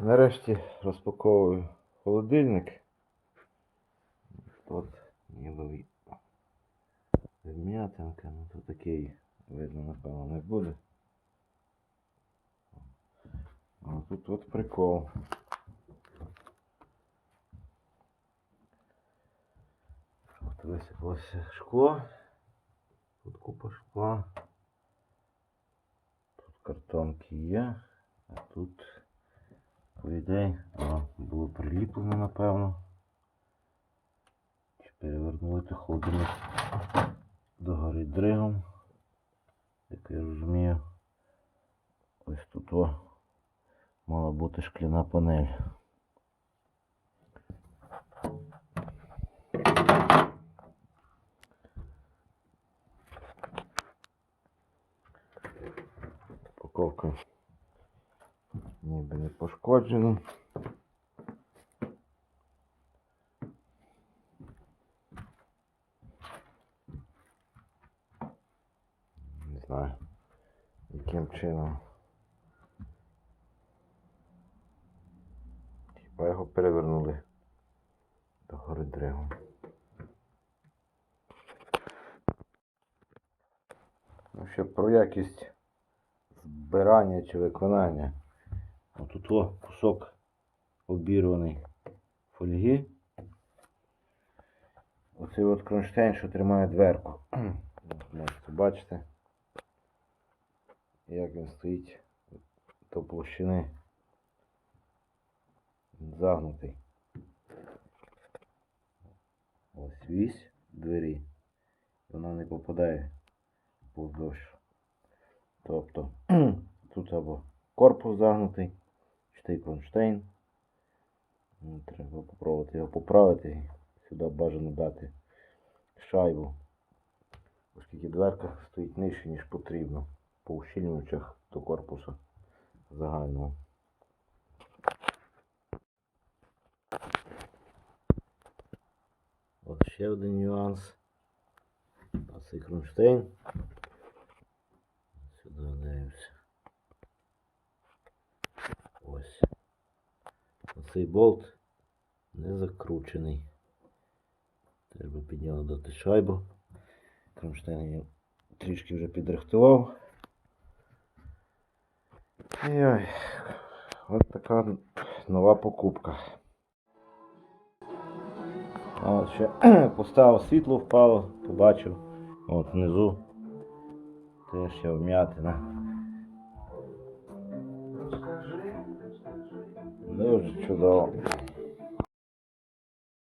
Нарешті розпаковую холодильник. Тут ніби вм'ятинка, ну то такий видно, напевно, не буде. А тут от прикол. От висипалося шкло. Тут купа шкла. Тут картонки є, а тут по ідеї а, було приліплено, напевно. Чи перевернули той холодильник догори дригом. Як я розумію, ось тут о, мала бути шкляна панель. Упаковка ніби не пошкоджена. Не знаю, яким чином. Хіба його перевернули до гори дригом. Ну, ще про якість збирання чи виконання. Отут о кусок обірваний фольги. Оцей от кронштейн, що тримає дверку. Можете бачити, як він стоїть до площини загнутий. Ось вісь двері. Вона не попадає повздовж. Тобто тут або корпус загнутий, чи кронштейн. Ну, Треба попробувати його поправити. Сюди бажано дати шайбу. Оскільки дверка стоїть нижче, ніж потрібно по ущільнювачах до корпусу загального. От ще один нюанс. А цей кронштейн. Сюди дивимося. Ось. Оцей болт не закручений. Треба під нього дати шайбу. Кронштейн я трішки вже підрихтував. Ой, от така нова покупка. А ще поставив світло впало, побачив. От внизу теж ще вм'ятина. Ne Dur şurada.